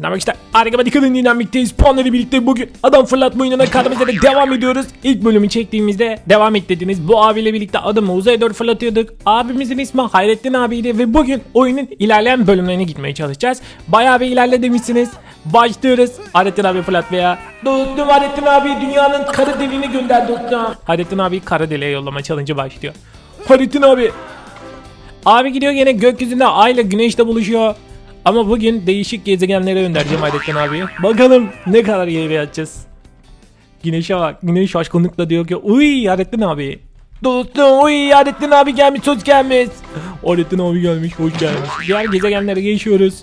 Dinamik işte harika dikkat dinamikteyiz. Puanları birlikte bugün adam fırlatma oyununa kaldığımızda da devam ediyoruz. İlk bölümü çektiğimizde devam et dediniz. Bu abiyle birlikte adamı uzaya doğru fırlatıyorduk. Abimizin ismi Hayrettin abiydi ve bugün oyunun ilerleyen bölümlerine gitmeye çalışacağız. Bayağı bir ilerle demişsiniz. Başlıyoruz Hayrettin abi fırlatmaya. Dostum Hayrettin abi dünyanın kara deliğine gönder dostum. Hayrettin abi kara deliğe yollama challenge başlıyor. Hayrettin abi Abi gidiyor gene gökyüzünde ay ile güneşle buluşuyor. Ama bugün değişik gezegenlere göndereceğim Hayrettin abi. Bakalım ne kadar ileri atacağız. Güneşe bak. Güneş şaşkınlıkla diyor ki uy Hayrettin abi. Dostum uy Hayrettin abi gelmiş hoş gelmiş. Hayrettin abi gelmiş hoş gelmiş. Diğer gezegenlere geçiyoruz.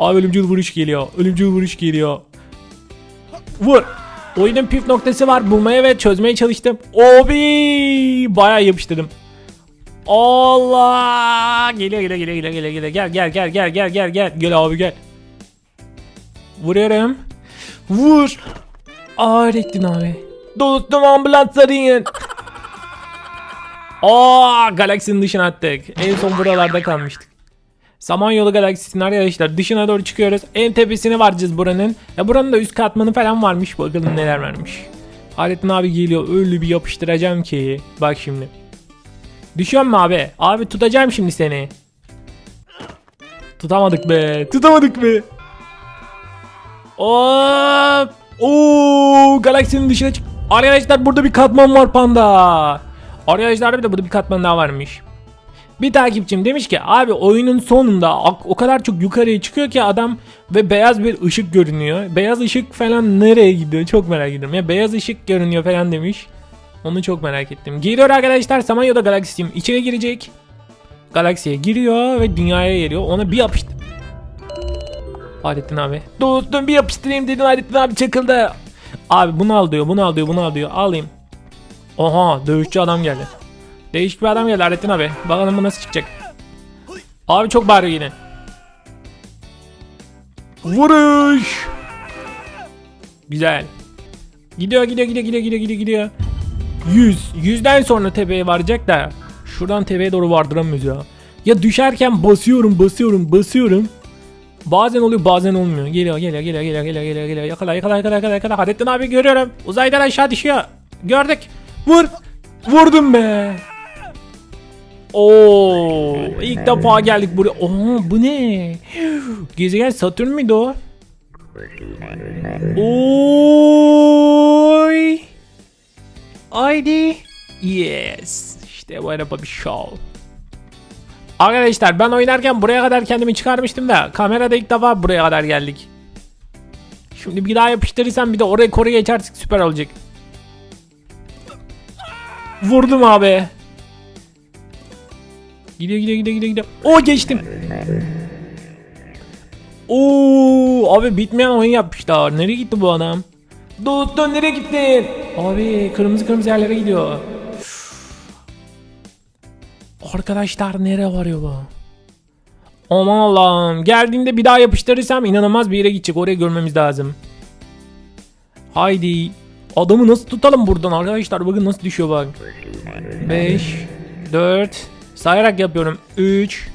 Abi ölümcül vuruş geliyor. Ölümcül vuruş geliyor. Vur. Oyunun püf noktası var. Bulmaya ve çözmeye çalıştım. Obi! Bayağı yapıştırdım. Allah! Geliyor geliyor geliyor geliyor geliyor geliyor. Gel gel gel gel gel gel gel. Gel abi gel. Vuruyorum. Vur. Ağrettin abi. Dostum ambulans arayın. Aa, galaksinin dışına attık. En son buralarda kalmıştık. Samanyolu galaksisinin arkadaşlar dışına doğru çıkıyoruz. En tepesine varacağız buranın. Ya buranın da üst katmanı falan varmış. Bakalım neler varmış. Alettin abi geliyor. Öyle bir yapıştıracağım ki. Bak şimdi. Düşüyor mu abi? Abi tutacağım şimdi seni. Tutamadık be. Tutamadık be. Hop. Oo, galaksinin dışına çık. Arkadaşlar burada bir katman var panda. Arkadaşlar bir de burada bir katman daha varmış. Bir takipçim demiş ki abi oyunun sonunda o kadar çok yukarıya çıkıyor ki adam ve beyaz bir ışık görünüyor. Beyaz ışık falan nereye gidiyor çok merak ediyorum. Ya beyaz ışık görünüyor falan demiş. Onu çok merak ettim. Geliyor arkadaşlar Samanyolu galaksiyim içeri girecek. Galaksiye giriyor ve dünyaya geliyor. Ona bir yapıştı. Hayrettin abi. Dostum bir yapıştırayım dedin Hayrettin abi çakıldı. Abi bunu al diyor bunu al diyor bunu al diyor. Alayım. Oha dövüşçü adam geldi. Değişik bir adam geldi Hayrettin abi. Bakalım bu nasıl çıkacak. Abi çok bağırıyor yine. Vuruş. Güzel. Gidiyor gidiyor gidiyor gidiyor gidiyor gidiyor gidiyor. 100. 100'den sonra tepeye varacak da şuradan tepeye doğru vardıramıyoruz ya. Ya düşerken basıyorum basıyorum basıyorum. Bazen oluyor bazen olmuyor. Geliyor geliyor geliyor geliyor geliyor geliyor geliyor. Yakala yakala yakala yakala yakala. Hayrettin abi görüyorum. Uzaydan aşağı düşüyor. Gördük. Vur. Vurdum be. Oo, ilk defa geldik buraya. Oo, bu ne? Gezegen Satürn müydü o? Oy. Haydi. Yes. İşte araba bir show. Arkadaşlar ben oynarken buraya kadar kendimi çıkarmıştım da kamerada ilk defa buraya kadar geldik. Şimdi bir daha yapıştırırsam bir de oraya koru geçersek süper olacak. Vurdum abi. Gidiyor gidiyor gidiyor gidiyor gidiyor. Oo geçtim. Oo abi bitmeyen oyun yapmışlar. Nereye gitti bu adam? Dostum nereye gittin? Abi kırmızı kırmızı yerlere gidiyor. Arkadaşlar nereye varıyor bu? Aman Allah'ım. Geldiğinde bir daha yapıştırırsam inanılmaz bir yere gidecek. Oraya görmemiz lazım. Haydi. Adamı nasıl tutalım buradan arkadaşlar? Bakın nasıl düşüyor bak. 5 4 Sayarak yapıyorum. 3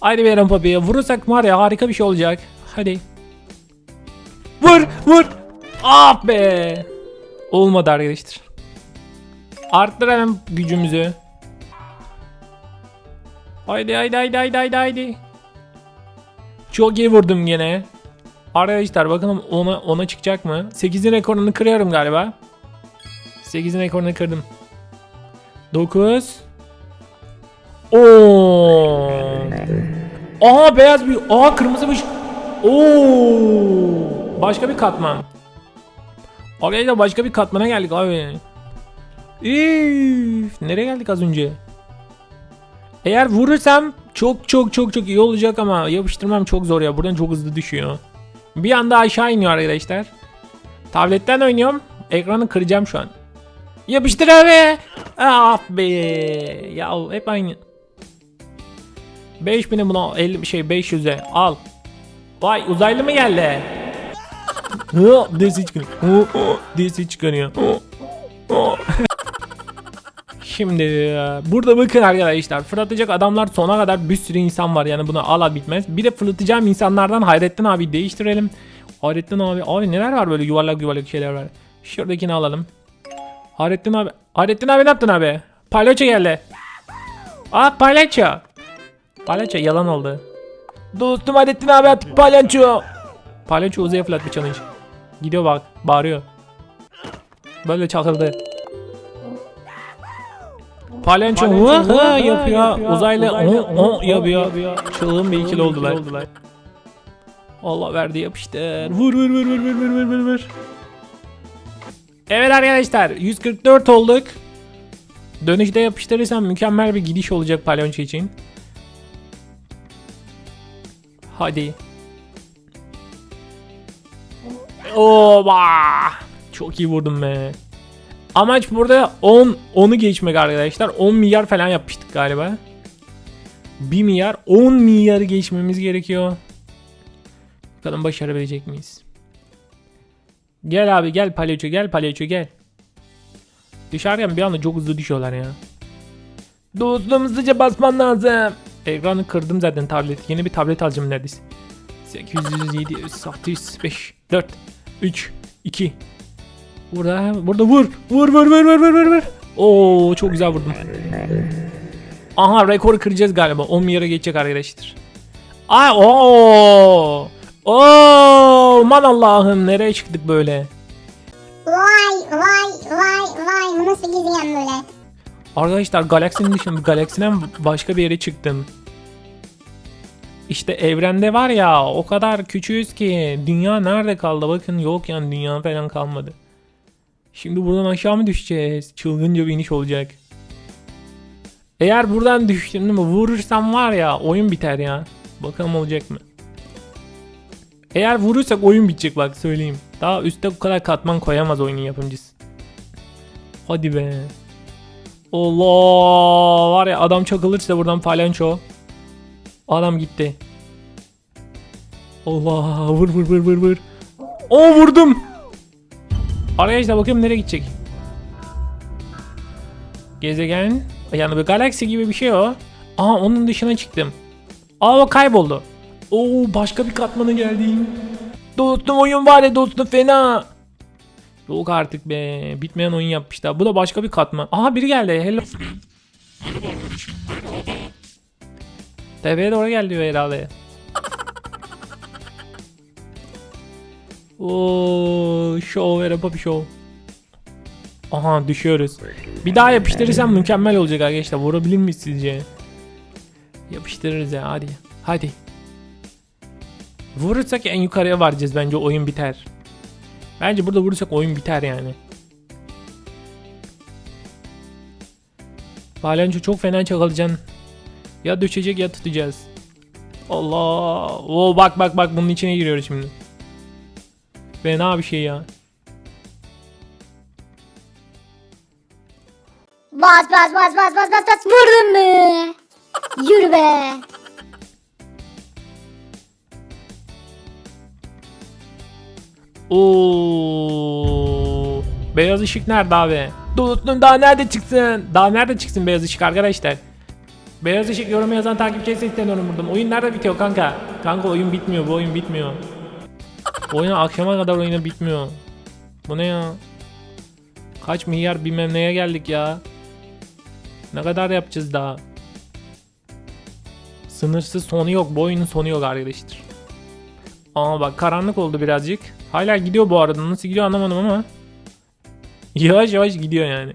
Haydi verin papiye. Vurursak var ya harika bir şey olacak. Hadi. Vur vur. Ah be. Olmadı arkadaşlar. Arttıralım gücümüzü. Haydi haydi haydi haydi haydi haydi. Çok iyi vurdum gene. Arkadaşlar bakalım ona ona çıkacak mı? 8'in rekorunu kırıyorum galiba. 8'in rekorunu kırdım. 9 Oo. Aha beyaz bir Aha kırmızı bir. Oo. Başka bir katman. Arkadaşlar başka bir katmana geldik abi. Üf, nereye geldik az önce? Eğer vurursam çok çok çok çok iyi olacak ama yapıştırmam çok zor ya. Buradan çok hızlı düşüyor. Bir anda aşağı iniyor arkadaşlar. Tabletten oynuyorum. Ekranı kıracağım şu an. Yapıştır abi. Ah be. Ya hep aynı. 5000'e buna 50 şey 500'e al. Vay uzaylı mı geldi? Hı, hı, desi çıkarıyor. Hı. Şimdi e, burada bakın arkadaşlar fırlatacak adamlar sona kadar bir sürü insan var yani bunu ala bitmez. Bir de fırlatacağım insanlardan Hayrettin abi değiştirelim. Hayrettin abi abi neler var böyle yuvarlak yuvarlak şeyler var. Şuradakini alalım. Hayrettin abi. Hayrettin abi ne yaptın abi? Palyaço geldi. Aa palyaço. Palyaço yalan oldu. Dostum Hayrettin abi artık palyaço. Palyaço uzaya fırlatma challenge. Gidiyor bak. Bağırıyor. Böyle çakıldı. Palenço hı hı yapıyor. Uzaylı hı hı yapıyor. Çılgın bir ikili oldular. Allah verdi yapıştır. Vur vur vur vur vur vur vur vur. Evet arkadaşlar 144 olduk. Dönüşte yapıştırırsam mükemmel bir gidiş olacak Palenço için. Hadi. Oba! Çok iyi vurdum be. Amaç burada 10 10'u geçmek arkadaşlar. 10 milyar falan yapmıştık galiba. 1 milyar 10 milyarı geçmemiz gerekiyor. Bakalım başarabilecek miyiz? Gel abi gel palyaço gel palyaço gel. Düşerken bir anda çok hızlı düşüyorlar ya. Dostum hızlıca basman lazım. Ekranı kırdım zaten tablet. Yeni bir tablet alacağım neredeyse. 800, 700, 600, 5, 4, 3, 2. Burada, burada vur. Vur vur vur vur vur vur vur. Oo çok güzel vurdum. Aha rekoru kıracağız galiba. 10 milyara geçecek arkadaşlar. Ay o. Oo man Allah'ım nereye çıktık böyle? Vay vay vay vay bu nasıl gezegen böyle? Arkadaşlar galaksinin dışında galaksiden başka bir yere çıktım. İşte evrende var ya o kadar küçüğüz ki dünya nerede kaldı bakın yok yani dünya falan kalmadı. Şimdi buradan aşağı mı düşeceğiz? Çılgınca bir iniş olacak. Eğer buradan düştüm mi vurursam var ya oyun biter ya. Bakalım olacak mı? Eğer vurursak oyun bitecek bak söyleyeyim. Daha üstte bu kadar katman koyamaz oyunun yapımcısı. Hadi be. Allah var ya adam çakılırsa buradan falanço. Adam gitti. Allah vur vur vur vur vur. O vurdum. Arkadaşlar bakayım nereye gidecek. Gezegen yani bir galaksi gibi bir şey o. Aa onun dışına çıktım. Aa o kayboldu. Oo başka bir katmana geldim. Dostum oyun var ya dostum fena. Yok artık be. Bitmeyen oyun yapmışlar. Bu da başka bir katman. Aha biri geldi. Hello. Tepeye doğru geldi diyor herhalde. Oo, show ver bir show. Aha düşüyoruz. Bir daha yapıştırırsam mükemmel olacak arkadaşlar. Vurabilir miyiz sizce? Yapıştırırız ya hadi. Hadi. Vurursak en yukarıya varacağız bence oyun biter. Bence burada vurursak oyun biter yani. Balenço çok fena çakalacaksın. Ya düşecek ya tutacağız. Allah. Oo bak bak bak bunun içine giriyoruz şimdi. Fena bir şey ya. Bas bas bas bas bas bas bas vurdun mu? Yürü be. Oo. Beyaz ışık nerede abi? Dostum daha nerede çıksın? Daha nerede çıksın beyaz ışık arkadaşlar? Beyaz ışık yorum yazan takipçiye sesleniyorum buradan. Oyun nerede bitiyor kanka? Kanka oyun bitmiyor bu oyun bitmiyor. Bu oyun akşama kadar oyunu bitmiyor. Bu ne ya? Kaç milyar bilmem neye geldik ya. Ne kadar yapacağız daha? Sınırsız sonu yok. Bu oyunun sonu yok arkadaşlar. Aa bak karanlık oldu birazcık. Hala gidiyor bu arada. Nasıl gidiyor anlamadım ama. Yavaş yavaş gidiyor yani.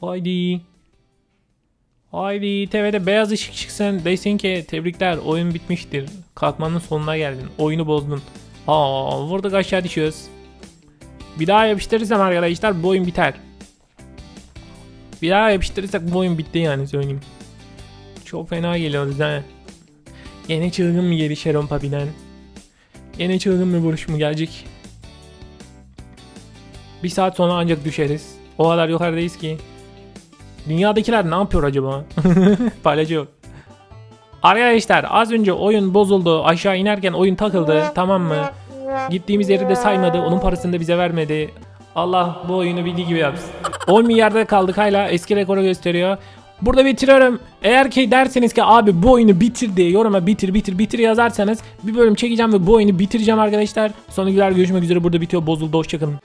Haydi. Haydi TV'de beyaz ışık çıksın desin ki tebrikler oyun bitmiştir. Katmanın sonuna geldin. Oyunu bozdun. Aa vurduk aşağı düşüyoruz. Bir daha yapıştırırsam arkadaşlar bu oyun biter. Bir daha yapıştırırsak bu oyun bitti yani söyleyeyim. Çok fena geliyoruz ha. Yine çılgın mı geri Sharon Papi'den? Yine çılgın bir vuruş mu gelecek? Bir saat sonra ancak düşeriz. O kadar yukarıdayız ki. Dünyadakiler ne yapıyor acaba? Paylaşıyor. Arkadaşlar az önce oyun bozuldu. Aşağı inerken oyun takıldı. Tamam mı? Gittiğimiz yeri de saymadı. Onun parasını da bize vermedi. Allah bu oyunu bildiği gibi yapsın. 10 milyarda kaldık hala eski rekoru gösteriyor. Burada bitiriyorum. Eğer ki derseniz ki abi bu oyunu bitir diye yoruma bitir bitir bitir yazarsanız bir bölüm çekeceğim ve bu oyunu bitireceğim arkadaşlar. Sonraki videolarda görüşmek üzere burada bitiyor bozuldu hoşçakalın.